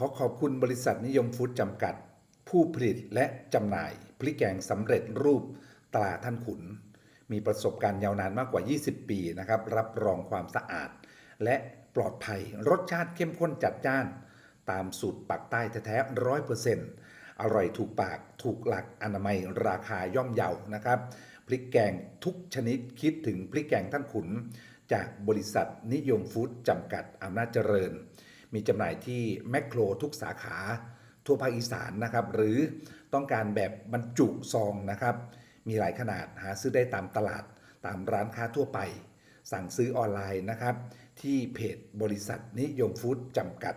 ขอขอบคุณบริษัทนิยมฟู้ดจำกัด ผู้ผลิตและจำหน่าย พริกแกงสำเร็จรูปตราท่านขุน มีประสบการณ์ยาวนานมากกว่า 20 ปีนะครับ รับรองความสะอาด และปลอดภัยรสชาติเข้มข้นจัดจ้าน ตามสูตรปักใต้แท้ๆร้อยเปอร์เซ็นต์อร่อยถูกปากถูกหลักอนามัยราคาย่อมเยานะครับพริกแกงทุกชนิดคิดถึงพริกแกงท่านขุน จากบริษัทนิยมฟู้ดจำกัดอำนาจเจริญ มีจำหน่ายที่แมคโครทุกสาขาทั่วภาคอีสานนะครับ หรือต้องการแบบบรรจุซองนะครับ มีหลายขนาดหาซื้อได้ตามตลาดตามร้านค้าทั่วไป สั่งซื้อออนไลน์นะครับ ที่เพจบริษัทนิยมฟู้ดจำกัด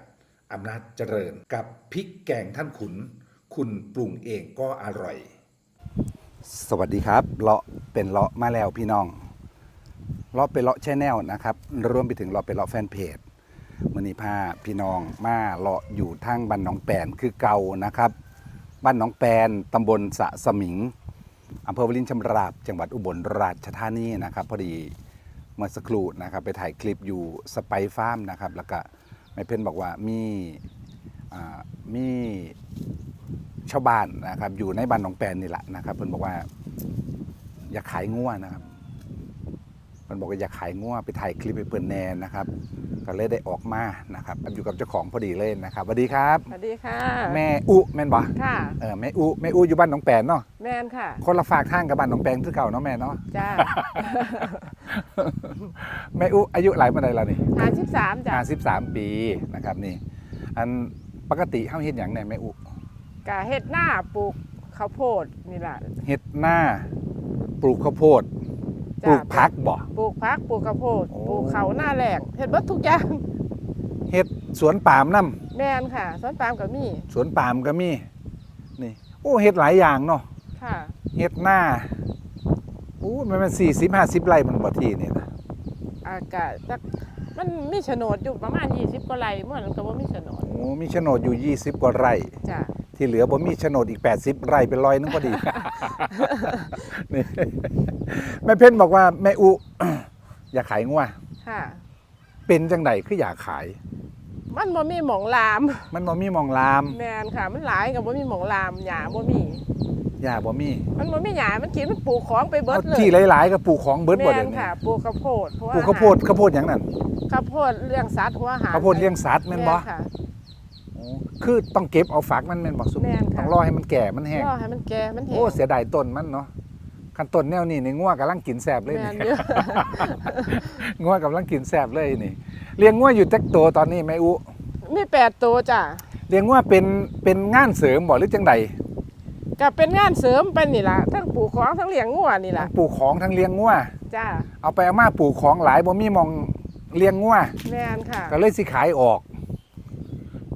อำนาจเจริญ กับพริกแกงท่านขุน คุณปรุงเองก็อร่อย สวัสดีครับเลาะเป็นเลาะมาแล้วพี่น้องเลาะเป็นเลาะแชนแนลนะครับรวมไปถึงเลาะเป็นเลาะแฟนเพจ มือนี้พาพี่น้องมาเลาะอยู่ทางบ้านหนองแปนคือเก่านะครับ บ้านหนองแปนตำบลสะสมิงอำเภอวลินชำราบ จังหวัดอุบลราชธานีนะครับ พอดีเมื่อสักครู่นะครับ ไปถ่ายคลิปอยู่สไปฟาร์มนะครับ แล้วก็แม่เพ่นบอกว่ามีมีชาวบ้านนะครับอยู่ในบ้านหนองแปนนี่แหละนะครับเพิ่นบอกว่าอยากขายงัวนะครับมันบอกว่าอยากขายงัวไปถ่ายคลิปไปเปิดแนนนะครับ ก็เลยได้ออกมานะครับอยู่กับเจ้าของพอดีเลยนะครับสวัสดีครับ สวัสดีค่ะ แม่อุแม่นบ่ค่ะ เออแม่อุแม่อุอยู่บ้านหนองแปนเนาะแมนค่ะ คนละฝากทางกับบ้านหนองแปนคือเก่าเนาะแม่เนาะจ้าแม่อุอายุหลายปานใดแล้วนี่ห้าสิบสามจ้ะห้าสิบสามปีนะครับนี่ อันปกติเฮาเฮ็ดหยังเนี่ยแม่อุกะเฮ็ดหน้าปลูกข้าวโพดนี่แหละเฮ็ดหน้าปลูกข้าวโพด ปจ้ะลูกผักบ่ปลูกพักปลูกข้าวโพดโอ้ปลูกเขาวหน้าแหลกเฮ็ดเบิดทุกอย่างเฮ็ดสวนปาล์มนํแมนค่ะ สวนปาล์มก็มี สวนปาล์มก็มีนี่โอ้เฮ็ดหลายอย่างเนาะค่ะเฮ็ดหน้าโอ้มันเป็นสี่สิบห้าสิบไร่มันบ่ที่นี่นะอากาศจักมันมีโฉนดอยู่ประมาณ20กว่าไร่เมื่อนั้นก็บ่มีโฉนดโอ้มีโฉนดอยู่20กว่าไร่จ้ะ ที่เหลือบ่มีโฉนดอีก 80 ไร่เป็นร้อยนึงพอดี นี่แม่เพ่นบอกว่าแม่อุ อยากขายงัวค่ะ เป็นจังไดคืออยากขาย มันบ่มีหมองลาม มันบ่มีหมองลามแมนค่ะ มันหลายก็บ่มีหมองลามหญ้าบ่มี หญ้าบ่มีมันบ่มีหญ้ามันกินมันปลูกของไปเบิเอาดเลยที่หลาย ๆ ก็ปลูกของเบิดบ่แม่เดี๋ยนวนี้ค่ะ ปลูกข้าวโพดเพระว่ปลูกข้าวโพดข้าวโพดหยังนั่นข้าวโพดเลี้ยงสัตว์หัวอาหารข้าวโพดเลี้ยงสัตว์แม่นบ่ค่ะโอ้ คือต้องเก็บเอาฝักมันแม่นบ่สุแม่นค่ะ ต้องรอให้มันแก่มันแห้งรอให้มันแก่มันแห้งโอ้เสียดายต้นมันเนาะคันต้นแนวนี้นี่งัวกำลังกินแสบเลยแม่นนี่เยอะงัวกำลังกินแสบเลยนี่เลี้ยงงัวอยู่จักตัวตอนนี้แม่อุมีแปดตัวจ้ะเลี้ยงงัวเป็นเป็นงานเสริมบ่หรือจังใดก็เป็นงานเสริมไปนี่ล่ะทั้งปลูกของทั้งเลี้ยงงัวนี่ล่ะทั้งปลูกของทั้งเลี้ยงงัวจ้าเอาไปเอามาปลูกของหลายบ่มีหมองเลี้ยงงัวแม่นค่ะ ก็เลยสิขายออก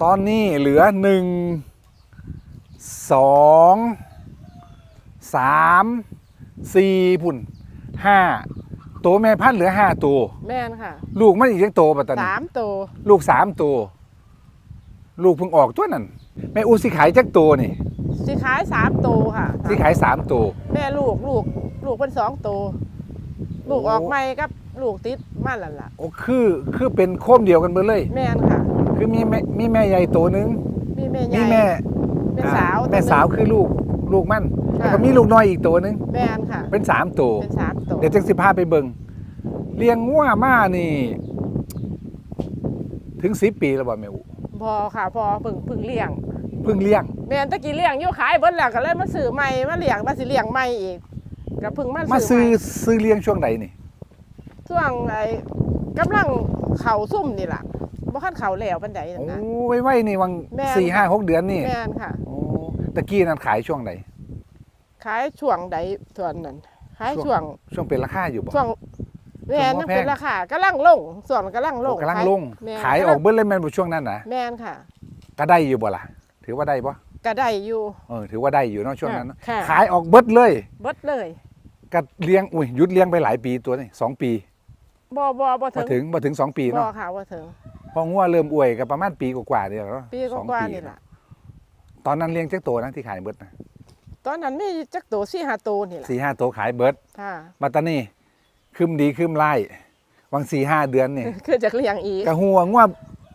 ตอนนี้เหลือหนึ่งสองสามสี่พุ่นห้าตัวแม่พันธุ์เหลือห้าตัว แม่นค่ะ ลูกมันอีกจังโตปัตตานีสามตัวลูกสามตัว ลูกเพิ่งออกตัวนั่นแม่อูสิขายจักตัวนี่สิขายสามตัวค่ะ สิขายสามตัวแม่ลูกลูกลูกเป็นสองตัวลูกโอ้ออกใหม่กับลูกติดมันนั่นล่ะโอ้คือคือเป็นโคมเดียวกันเบิดเลย แม่นค่ะ คือมีแม่มีแม่ใหญ่ตัวหนึงมีแม่ใหมีญ่แม่แม่อ่สาวแม่สาวคือลูกลูกมันค่ะแล้วก็มีลูกน้อยอีกตัวหนึงแม่นค่ะ เป็นสามตัว เป็นสามตัวเดี๋ยวจังสิพาไปเบิงเลี้ยงงัวมานี่ ถึงสิปีแล้วบ่แม่อูพอค่ะพอเพิ่งเพิ่งเลี้ยง เพิ่งเลี้ยง แม่นตะกี้เลี้ยงอยู่ขายเบิดแล้วก็เลยมาซื้อใหม่มาเลี้ยงมาสิเลี้ยงใหม่อีกก็เพิ่งมามาซื้ซื้ออใหม่ซื้อเลี้ยงช่วงใดนี่ ช่วงไอ้กำลังเข่าซุ่มนี่ล่ะ บ่คันเข่าแล้วปานใดนั่โอ้นนะ ไว้ไว้นี่วังแม่น สี่ห้าหกเดือนนี่แม่นค่ะ โอ้ตะกี้นั้นขายช่วงไหน ขายช่วงใดส่วนนั้นขายช่ช่ววงงช่วงเป็นราคาอยู่บ่ ช่วงแม่นช่วงบ่ยังแพงเป็นราคากำลังลงส่วนกำลังลโอ้งกำลังลง แม่นขายออกเบิ้เลยแม่นบ่ช่วงนั้นนะแม่นค่ะก็ได้อยู่บ่ล่ะ ถือว่าได้บ่ก็ได้อยู่เออถือว่าได้อยู่เนาะช่วงนั้นเนาะค่ะขายออกเบิดเลยเบิดเลยก็เลี้ยงอุ้ยหยุดเลี้ยงไปหลายปีตัวนี่สองปีบ่บ่บ่มาถึถึงงมาถึงสองปีบ่เนาะค่ะบ่ถึง พองัวเริ่มอวยก็ประมาณปีกว่าๆเดียวเนาะปีสองกว่าปีๆนี่ล่ะตอนนั้นเลี้ยงจักตัวนะที่ขายเบิดนะตอนนั้นมีจักโต4 5โตวนี่ล่ะสี่ห้าตัวขายเบิดค่ะ มาตอนนี้คืมดีคืมไล่วังสี่ห้าเดือนนี่ คือจากเลี้ยงอีกกะหัวงัว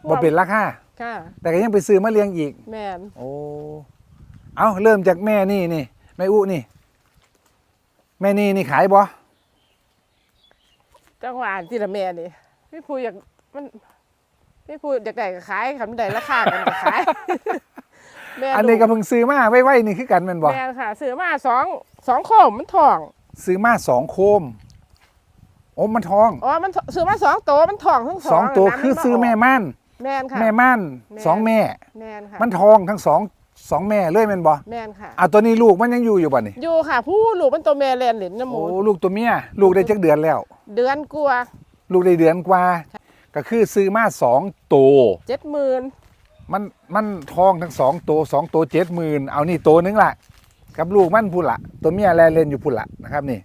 บ่เป็นราคาค่ะ แต่ก็ยังไปซื้อมาเลี้ยงอีก แม่นโอ้ เอาเริ่มจากแม่นี่นี่แม่อุนี่ แม่นี่นี่ขายบ่จังหวะที่ละแม่นี่พี่ผู้อยากมัน พี่ผู้อยากได้ก็ขายคันได้ราคากันก็ขายแม่อันนี้ก็เพิ่งซื้อมาไว้ๆนี่คือกันแม่นบ่แม่นค่ะซื้อมาสองสองโคมมันทอง ซื้อมาสองโคมโอ้มันทองอ๋อมันซื้อมาสองตัวมันทองทั้งสสอองงตัวนะคือมันซื้อแม่กม่านแม่นค่ะแม่ม่านแม่สองแม่แม่นค่ะมันทองทั้งสองสองแม่เลยแม่นบ่แม่นค่ะอะตัวนี้ลูกมันยังอยู่อยู่บ่นี่อยู่ค่ะ ผู้ลูกเป็นตัวแม่แลนเหลินน้ำหมูโอ้ลูกตัวเมียลูกได้จักเดือนแล้ว เดือนกลัวาลูกได้เดือนกว่า ก็คือซื้อมาสองตัวเจ็ดหมื่นมันมันทองทั้งสองตัวสองตัวเจ็ดหมื่นเอานี่ตัวนึงละกับลูกมันพุ่นละตัวเมียแลเล่นอยู่พุ่นละนะครับนี่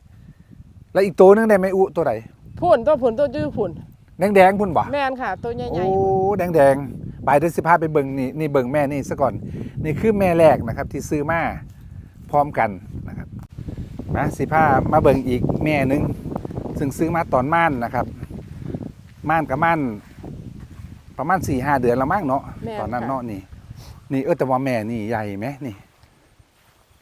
แล้วอีกตัวนึงได้ไหมอุตัวไหนพุ่นตัวพุ่นตัวยื้อพุ่นแดงแดงๆพุ่นบ่แม่นค่ะ ตัวใหโอ้ญ่แดงแดงๆไปเดี๋ยวสิพาไปเบิ่งนี่นี่เบิ่งแม่นี่ซะก่อนนี่คือแม่แรกนะครับ ที่ซื้อมาพร้อมกันนะครับนะสิพามาเบิ่งอีกแม่หนึงซึ่งซื้อมาตอนม่านนะครับ ม่านกับม่านประมาณสี่ห้าเดือนแล้วมั้งเนาะแม่นตอนนั้นค่ะ เนาะนี่ นี่เออแต่ว่าแม่นี่ใหญ่ไหมนี่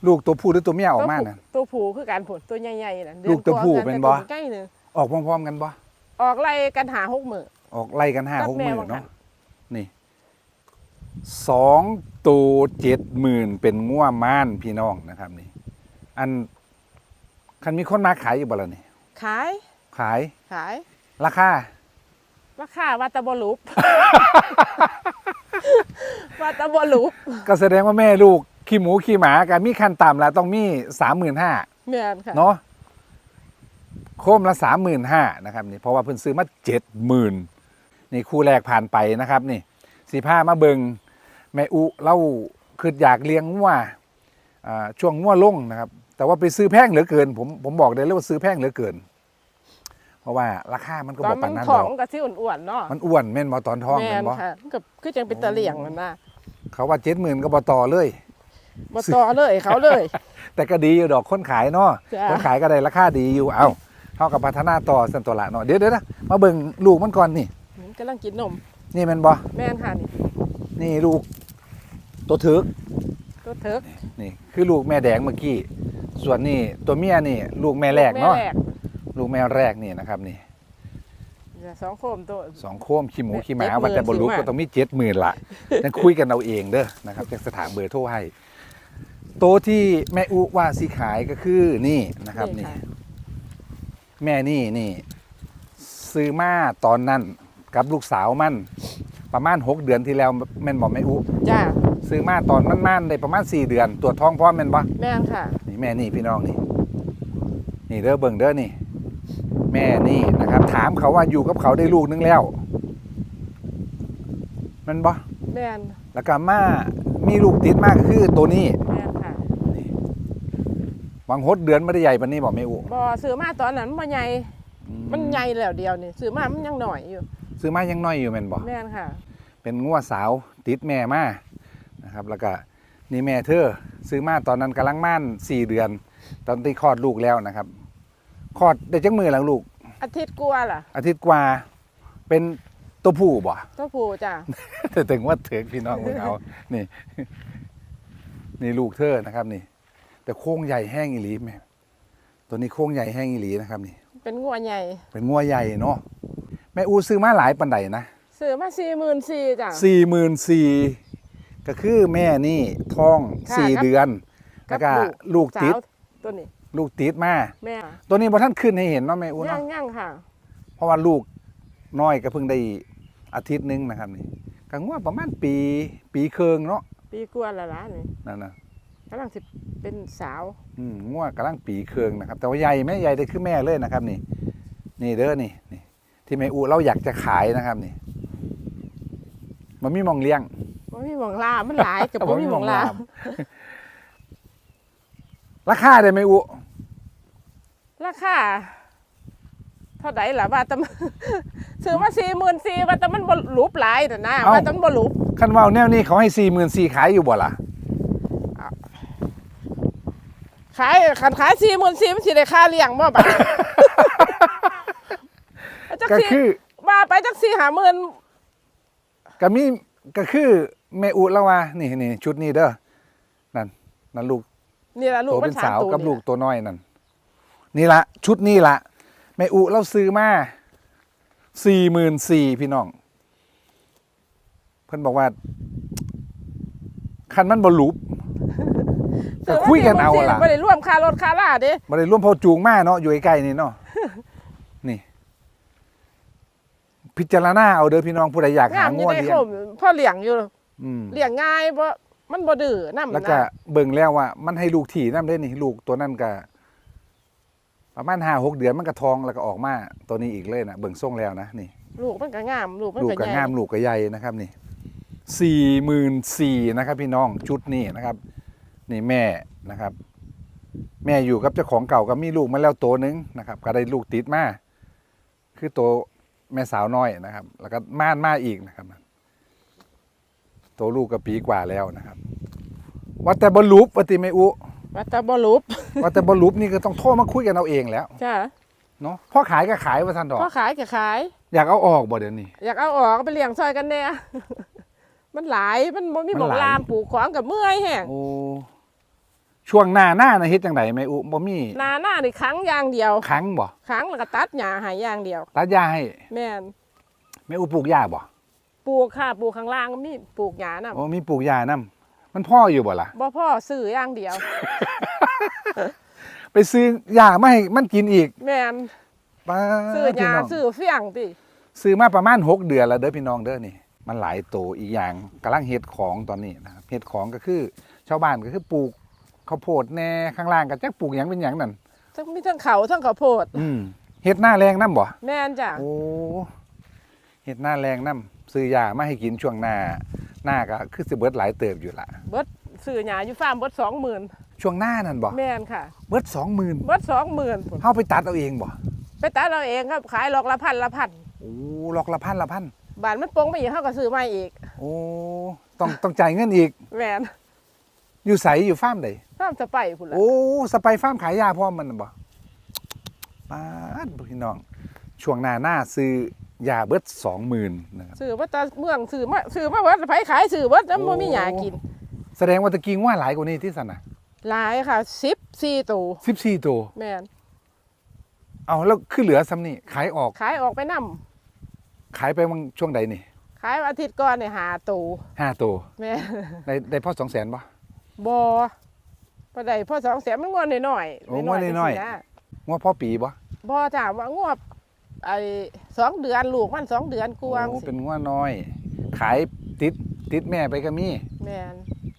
ลูกตัวผู้หรือตัวเมียๆออกมาน่ะ ตัวผู้คือการพุ่นตัวใหญ่ๆน่ะเดือนลูกตัวผู้ว่าเป็นบ่แต่ใกล้หนึงออกพร้อมๆกันปะออกไล่กันหาหกหมื่น ออกไล่กันห้ากับหกหแม่มื่นว่าเนาะค่ะนี่สองตัวเจ็ดหมื่นเป็นง่วม่านพี่น้องนะครับ นี่ อันคันมีคนมาขายอยู่บ่ล่ะนี่ ขายขายขายราคา ราคาว่าแตะบอลูปว่าแตะบอลูปก็แสดงว่าแม่ลูกขี้หมูขี้หมากันมีคันต่ำแล้วต้องมีสามหมื่นห้าแม่นค่ะเนาะโคมละสามหมื่นห้านะครับนี่เพราะว่าเพิ่นซื้อมาเจ็ดหมื่นนี่คู่แรกผ่านไปนะครับนี่สีผ้ามาเบิงแม่อุเล่าคืออยากเลี้ยงงัวอ่าช่วงงัวลงนะครับ แต่ว่าไปซื้อแพงเหลือเกิน ผมผมบอกได้เลยว่าซื้อแพงเหลือเกิน เพราะว่าราคามันก็ตบออนกมัปานนนั้นท้หอรงอกมันก็สิอ้วนๆเนาะมันอ้วนแม่นบ่ตอนท้องแม่แม่นนบ่ค่ะมันก็คือจังเป็นตะเลี่ยงนั่นนะเขาว่าเจ็ดหมื่นก็บ่ต่อเลย บ่ต่อเลยเขาเลย แต่ก็ดีอยู่ดอกคนขายเนาะจ้ะ คนขายก็ได้ราคาดีอยู่เอาเท่ากับพัฒนาต่อสันตัวละเนาะเดี๋ยวเดี๋ยวนะมาเบิ่งลูกมันก่อนนี่ มันกำลังกินนม นี่แมันบ่แม่นค่ะนี่นี่ลูก ตัวถึกตัวเถิกนี่คือลูกแม่แดงเมื่อกี้ ส่วนนี่ตัวเมียนี่ ลูกแม่แรกเนาะ แม่แรก ลูกแม่แรกนี่นะครับนี่เนี่ยสองโคมตัวสองโคมขี้หมูขี้หมาเจ็ดหมื่นว่าแต่บลูกสิวะก็ต้องมีเจ็ดหมื่นละนั่นคุยกันเอาเองเด้อนะครับจากสถานเบอร์โทรให้โตวที่แม่อุว่าสีขายก็คือนี่นะครับนี่ค่ะแม่นี่นี่ ซื้อมาตอนนั้นกับลูกสาวมันประมาณ6เดือนที่แล้วแม่นบอกแม่อุจ้าซื้อมาตอนมันมันๆได้ประมาณ4เดือน ตรวจท้องพร้อมแม่นบ่แม่นค่ะ นี่แม่นี่พี่น้องนี่ นี่เด้อเบิ่งเด้อนี่ แม่นี่นะครับ ถามเขาว่าอยู่กับเขาได้ลูกนึงแล้วแมันบ่แม่นแล้วก็มามีลูกติดมากก็คือตัวนี้แม่นค่ะวังหดเดือนไม่ได้ใหญ่ปานนี้บอกแม่อุบ่ซื้อมาตอนนั้นมันใหญ่อืมันใหญ่แล้วเดียวนี่ซื้อมามันยังหน่อยอยู่ซื้อมายังน้อยอยู่แม่นบ่แม่นค่ะ เป็นงัวสาวติดแม่มานะครับ แล้วก็นี่แม่เธอซื้อมาตอนนั้นกำลังม่านสี่เดือน ตอนที่คลอดลูกแล้วนะครับ คลอดได้จักมือแล้วลูก อาทิตย์กลัวาล่ะอาทิตย์กว่า เป็นตัวผู้บ่ ตัวผู้จ้าแต่ถึงว่าเถิกพี่น้องมึงเอานี่ นี่ลูกเธอนะครับ นี่ แต่โค้งใหญ่แห้งอีหลีแม่ตัวนี้โค้งใหญ่แห้งอีหลีนะครับ นี่ เป็นงัวใหญ่เป็นงัวใหญ่เนาะแม่อูซื้อมาหลายปันไดนะซื้อมา44,000จ้ะสี่หมื่นสี่ก็คือแม่นี่ท้องค่ะสี่กับเดือนกัแล้บวก็ลูกลูกติดสาวตัวนี้ ลูกติดมาแม่ตัวนี้พอท่านขึ้นให้เห็นเนาะแม่อูย่าเนาะงย่างค่ะ เพราะว่าลูกน้อยก็เพิ่งได้อาทิตย์หนึงนะครับนี่ก็งว่าประมาณปีปีเคืองเนาะปีกลัวาและล่ะนี่นั่นนะกำลังสิเป็นสาวอืมงวกำลังปีเคืองนะครับ แต่ว่าใหญ่ไหมใหญ่ได้คือแม่เลยนะครับ นี่ นี่เด้อนี่นี่ ที่แม่อูเราอยากจะขายนะครับนี่มันมีหมองเลี้ยงบ่มีหมองลามันหลายกับ บ่มีหมองลา ราคาได้ไหมอู ราคาเท่าใดล่ะว่าแต่ซื้อมา44,000ว่าแต่มันบ่หรูปหลายน่ะนะว่าแต่มันบ่หรูปคันว่าวแนวนี้เขาให้สี่หมื่นสี่ขายอยู่บ่ล่ะขายคันขาย44,000มันสิได้ค่าเลี้ยงบ่บัด จักก็สิคือว่าไปจัก4-50,000ก็มีก็คือแม่อุแล้วว่านี่นี่ชุดนี้เด้อนั่นนั่นลูกนี่ละลูกตัวมัเป็นนสาสามวตัวกับนี่ลูกตัวน้อยนั่น นี่ละชุดนี้ละแม่อุเราซื้อมาสี่หมื่นสี่พี่น้อง เพิ่นบอกว่า คันมันบอลูปก็คุยกันเอาล่ะไม่ได้ร่วมค่ารถค่าล่าเด้มาได้ร่วมพอจูงมาเนาะอยู่ใกล้ๆนี่เนาะนี่ พิจารณาเอาเด้อพี่น้องผู้ใดอยากงาหามองยู่วในเลี้ยโคงมพ่อเลี้ยงอยู่อืมเลี้ยงง่ายบ่มันบ่ดื้อนำแล้วก็เบิ่งแล้วว่า มันให้ลูกถี่น้ำได้นี่ลูกตัวนั้นก็ ประมาณห้าหกเดือนมันก็ทองแล้วก็ออกมาตัวนี้อีกเลยนะเบิ่งส่งแล้วนะนี่ลูกมันก็งามลูกมันลูกก็ก็ใหญ่งามลูกก็ใหญ่นะครับนี่สี่หมื่นสี่นะครับ พี่น้องชุดนี้นะครับ นี่แม่นะครับ แม่อยู่กับเจ้าของเก่าก็มีลูกมาแล้วตัวหนึงนะครับ ก็ได้ลูกติดมาคือตัวแม่สาวน้อยนะครับ แล้วก็ม่านมาอีกนะครับตัวลูกก็ปีกว่าแล้วนะครับ ว่าแต่บอลูปว่าติไม่อุ ว่าแต่บ่รูปว่าแต่บอลูปนี่ก็ต้องโทรมาคุยกันเอาเองแล้วจ้าเนาะพ่อขายก็ขายว่าทันดอก พ่อขายก็ขาย อยากเอาออกบ่เดี๋ยวนี้ อยากเอาออกไปเลี้ยงซอยกันแน่มันหลายมันบ่มีมันบอกหลาย ลามปลูกของกับเมื่อยแห้งโอ้ช่วงหน้าหน้านะเฮ็ดจังไดแม่อุบ่มีนาหน้านี่ครั้งอย่างเดียวครั้งบ่ครั้งแล้วก็ตัดหญ้าให้อย่างเดียว ตัดยาให้แม่นแม่อุปลูกหญ้าบ่ปลูกค่ะปลูกข้างล่างก็มีปลูกหญ้านํโอ้มีปลูกหญ้านํ มันพ่ออยู่บ่ล่ะ บ่พ่อซื้ออย่างเดียว ไปซื้อหญ้ามาให้มันกินอีกแม่นป้าซื้อหพี่ญ้าน้องซื้อเฟียงติซื้อมาประมาณหกเดือนแล้วเด้อพี่น้องเด้อนี่ มันหลายโตอีกอย่างกำลังเฮ็ดของตอนนี้นะครับเฮ็ดของก็คือ ชาวบ้านก็คือปลูกข้าวโพดแน่ข้างล่างก็จักปลูกหยังเป็นหยังนั่นทั้งมีทั้งเขาทั้งข้าวโพดอืมเฮ็ดหน้าแรงนํบ่แม่นจ้ะโอ้เห็ดหน้าแรงน้ำซื้อยามาให้กินช่วงหน้า หน้าก็คือสิเบิดหลายเติบอยู่ละเบิดซื้อหญ้าอยู่ฟาร์มเบิด20,000ช่วงหน้านั่นบ่แม่นค่ะ เบิดสองหมื่นเบิด20,000พุ่นเฮาไปตัดเอาเองบ่ไปตัดเราเองครับขายหลอกละพันละพันโอ้ลอกละพันละพันบานมันปงไปอีกเฮาก็ซื้อมาอีก โอ้ต้องต้องจ่ายเงินอีกแม่นอยู่ใสอยู่ฟาร์มใดฟาร์มสไปพุ่นล่ะโอ้สไปฟาร์มขายยาพร้อมมันน่ะบ่ปาดพี่น้อง ช่วงหน้าหน้าซื้อยาเบิดสองหมื่นนะครับซื้อว่าแตาเมืองซื้อมาซื้อมาเบิดไผขายซื้อเบิดแล้วบ่มีหยากิน แสดงว่าตะกี้ว่าหลายกว่านี้ที่สันน่ะหลายค่ะ14ตัวสิบสี่ตัวแม่นเอาแล้วคือเหลือซ้ำนี่ขายออกขายออกไปนํขายไปวังช่วงใดนี่ขายอาทิตย์ก่อนเนี่ยหาตัวห้าตัวแม่ได้ได้พ่อสองแสนป่ะบ่พอได้พ่อสองแสนมันงวดน้อยๆโอ้งวดน้อยๆจังซี้ะว่าพ่อปีป่ะบ่จ้าว่างวด ไอ้สองเดือนลูกมันสองเดือนกวางโอ้สิเป็นว่าน้อย ขายติดติดแม่ไปก็มีแม่น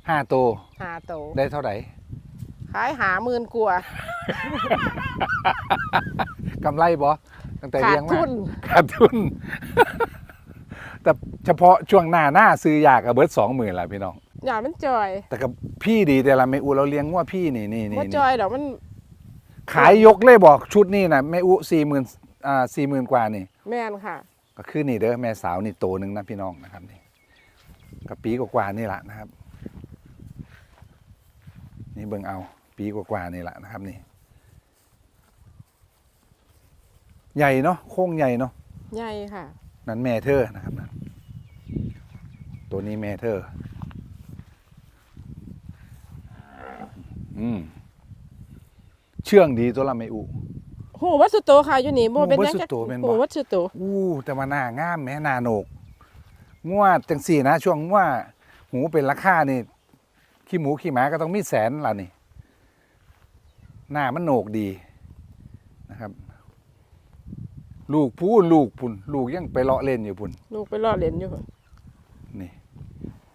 ห้าตัวหาตัวได้เท่าไหร่ ขายหาหมื่นกว่า กำไรบ่ตั้งแต่ขาเลี้ดยงมาทุน ขาดทุน แต่เฉพาะช่วงหน้าหน้าซื้อยากับเบิร์ดสองหมื่นละพี่น้อง อย่ามันจอยแต่กับพี่ดีแต่ละแม่อูเราเลี้ยงว่าพี่นี่นี่นี่บ่นี่จอยดอกมันขายยกเลยบอกชุดนี่นะแม่อูสี่หมื่น อ่าสี่หมื่นกว่านี่ แม่นค่ะ ก็คือนี่เด้อแม่สาวนี่โตหนึ่งนะพี่น้องนะครับนี่กับปีกว่าๆนี่แหละนะครับ นี่เบิ่งเอา ปีกว่าๆนี่แหละนะครับนี่ ใหญ่เนาะโค้งใหญ่เนาะใหญ่ค่ะ นั่นแม่เธอนะครับนั่นตัวนี้แม่เธออืมเชื่องดีตัวละไม่อุโหวัดสุโตค่ะอยู่นี่บ่เป็นโหวัดหยังสุจักโตแม่นบ่โหวัดสุโต อู้แต่ว่าหน้างามแม่หนาโหนกงวดจังสี่นะ ช่วงว่าหูเป็นราคานี่ขี้หมูขี้หมาก็ต้องมีแสนละนี่ หน้ามันโหนกดีนะครับ ลูกพูนลูกพุ่นลูกยังไปเลาะเล่นอยู่พุ่น ลูกไปรอเล่นอยู่พุ่นนี่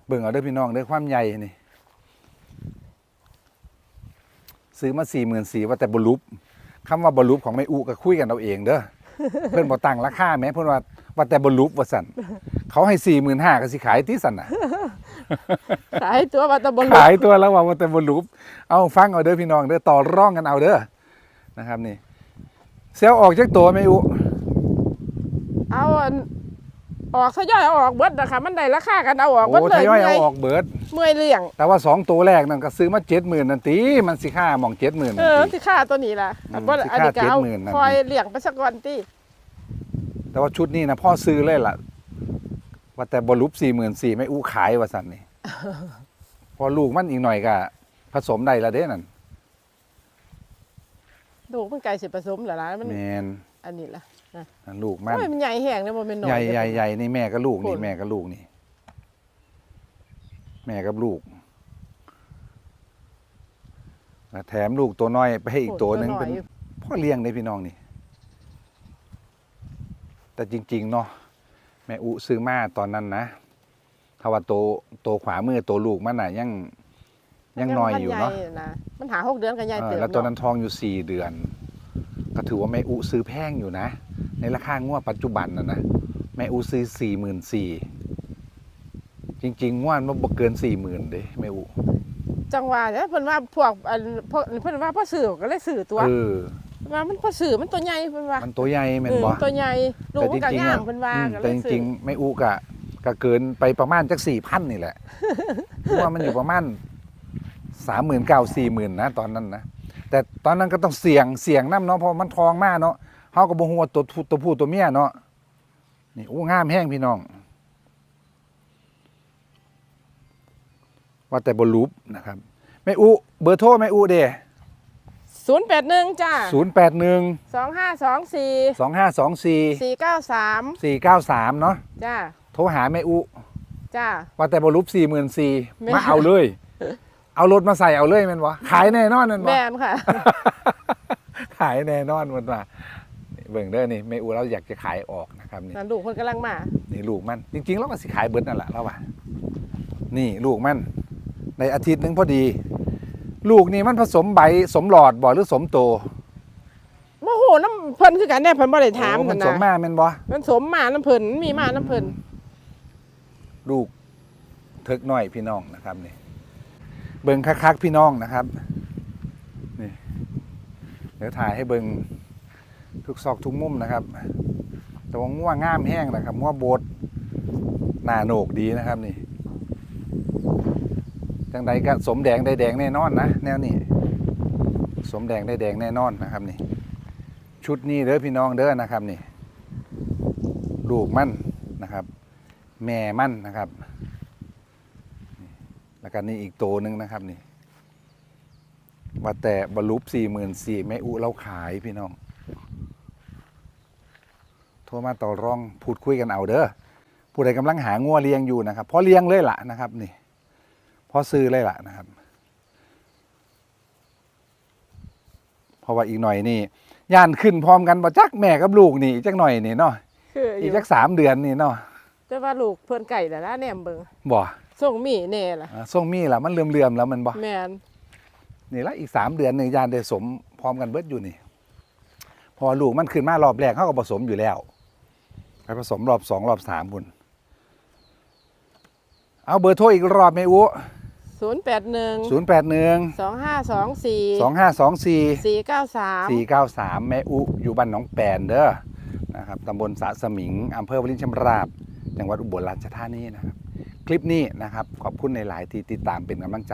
เบิ่งเอาเด้อพี่น้องเด้อความใหญ่นี่ ซื้อมาสี่หมื่นสี่ว่าแต่บรุป คำว่าบรุปของแม่อุก็คุยกันเอาเองเด้อเพื่อนบอกตั้งราคาแม้เพื่อนว่าว่าแต่บรุปว่าสันเขาให้สี่หมื่นห้าก็สิขายที่สันน่ะขายตัวว่าแตะบนขายตัวแล้วว่าว่าแต่บรุปเอาฟังเอาเด้อพี่น้องเด้อต่อร่องกันเอาเด้อนะครับนี่เซลออกจากตัวแม่อุเอาอัน ออกทยอยเอาออกเบิดนะคะมันได้ราคากันเอาออกเบิดโอ้เลทยยอยเอาเมื่อยออกเบิร์ดเมื่อยเลี้ยง แต่ว่าสองตัวแรกนั่นก็ซื้อมาเจ็ดหมื่นนั่นตีมันสิค่าหมองเจ็ดหมื่นเอนั่นอตีสิค่าตัวนี้ล่ะอืมบ่สิอันค่านี้ก็เอา70,000นั่น คอยเลี้ยงไปสักก่อนติแต่ว่าชุดนี้นะพ่อซื้อเลยล่ะ ว่าแต่บรุปสี่หมื่นสี่ไม่อู้ขายว่าสันนี่ พอลูกมันอีกหน่อยก็ผสมได้ละเด้นั่น ลูกมันไก่สิผสมเหรอล่ะมันแมนอันนี้ล่ะนั่นลูกมันโอ้ยมันใหญ่แห้งเลยบ่แม่นน้อยใหญ่เด้อใหญ่ใหญ่นี่แม่กับลูกนี่คนแม่กับลูกนี่ แม่กับลูกแล้วแถมลูกตัวน้อยไปให้อีกตัวหนึ่งโอ้ยเป็นตัวน้อยพ่อเลี้ยงในพี่น้องนี่ แต่จริง ๆ เนาะแม่อุซื้อมาตอนนั้นนะถ้าว่าโตโตขวามือโตลูกมันน่ะยัง ยังน้อยอยู่เนาะมัใหญ่นะมันหาหกเดือนก็ใหญ่เออเติบแล้วตอนนั้นเาะทองอยู่สี่เดือน ก็ถือว่าแม่อุซื้อแพงอยู่นะ ในราคางวดปัจจุบันนะนะแม่อุซื้อสี่หมื่นสี่จริงๆงวดมันบ่เกินสี่หมื่นเด้แม่อุจังหวะเนี่ยเพิ่นว่าพวกอันพวกเพิ่นว่าพ่อสื่อก็เลยสื่อตัวเออว่ามันพ่อสื่อมันตัวใหญ่เพิ่นว่ามันตัวใหญ่แม่นเออบ่มันตัวใหญ่ลูกมันก็ย่างเพิ่นว่าอืมก็เลแต่ยจสื่ริองๆแม่อุกะก็เกินไปประมาณจักสี่พันนี่แหละเพราะว่ามันอยู่ประมาณ สามหมื่นเก้าสี่หมื่นนะตอนนั้นนะแต่ตอนนั้นก็ต้องเสี่ยงเสี่ยงน้ำเนาะเพราะมันทองมากเนาะเฮาก็บ่ฮู้ว่าตัวผู้ตัวผู้ตัวเมียเนาะนี่อู้งามแห้งพี่น้อง ว่าแต่บรูปนะครับแม่อุเบอร์โทรแม่อุเด้081จ้าศูนย์แปดหนึ่ง2524สองห้าสองสี่493สี่เก้าสามเนาะจ้าโทรหาแม่อุจ้าว่าแต่บรูปสี่หมื่นสี่แม่มาเอาเลย เอารถมาใส่เอาเลยแมันวะขายแน่นอนแมันวะแม่นค่ะ ขายแน่นอนแมันวะนี่เบิ่งเด้อนี่แม่อุเราอยากจะขายออกนะครับนี่นั่นลูกเพิ่นกำลังมา นี่ลูกมัน จริงๆเราก็สิขายเบิดนั่นแหละเราว่านี่ลูกมัน ในอาทิตย์หนึงพอดี ลูกนี่มันผสมใบสมหลอดบ่หรือสมโตโมโหน้ำเพิ่นคือกันแน่เพิ่นบ่ได้ถามโอ้มันั่นนสนะมมาแม่นบ่มันสมมาน้ำเพิ่นมีมาน้ำเพิ่นลูกเทิกน้อยพี่น้องนะครับนี่ เบิงคักๆพี่น้องนะครับนี่เดี๋ยวถ่ายให้เบิงทุกซอกทุกมุมนะครับ แต่ว่าง่วงง่ามแห้งนะครับง่วโบดหน้าโหนกดีนะครับนี่จังใดก็สมแดงได้แดงแน่นอนนะแนวนี้สมแดงได้แดงแน่นอนนะครับนี่ ชุดนี้เด้อพี่น้องเด้อนะครับนี่ลูกมั่นนะครับ แม่มั่นนะครับ แล้วก็นี่อีกตัวหนึ่งนะครับนี่ว่าแต่บรรลุสี่หมื่นสี่แม่อุเราขายพี่น้อง โทรมาต่อรองพูดคุยกันเอาเด้อผู้ใดกำลังหางัวเลี้ยงอยู่นะครับพอเลี้ยงเลยล่ะนะครับ นี่พอซื้อเลยล่ะนะครับเพราะว่าอีกหน่อยนี่ย่านขึ้นพร้อมกันบ่จักแม่กับลูกนี่อีกจักหน่อยนี่เนาะคือออีกยู่จักสามเดือนนี่เนาะแต่ว่าลูกเพิ่นไก่แต่ละแหนมเบิ่งบ่ ส่งมีแน่ล่ะอ่าส่งมีแล้วมันเลื่อมๆแล้วมันบ่แม่นนี่ละอีกสามเดือนหนึ่งยานได้สมพร้อมกันเบิดอยู่นี่ พอลูกมันขึ้นมารอบแรกเขาก็ผสมอยู่แล้วไปผสมรอบสองรอบสามคุณเอาเบอร์โทรอีกรอบไหมอุ081 ศูนย์แปดหนึ่ง2524 สองห้าสองสี่ 493สี่เก้าสามแม่อุอยู่บ้านหนองแปนเด้อนะครับตำบลสะสมิงอำเภอวลินชำราบ จังหวัดอุบลราชธานีนะครับ คลิปนี้นะครับ ขอบคุณในหลายที่ติดตามเป็นกำลังใจ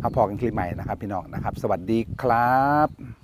เอาพอกันคลิปใหม่นะครับ พี่น้องนะครับ สวัสดีครับ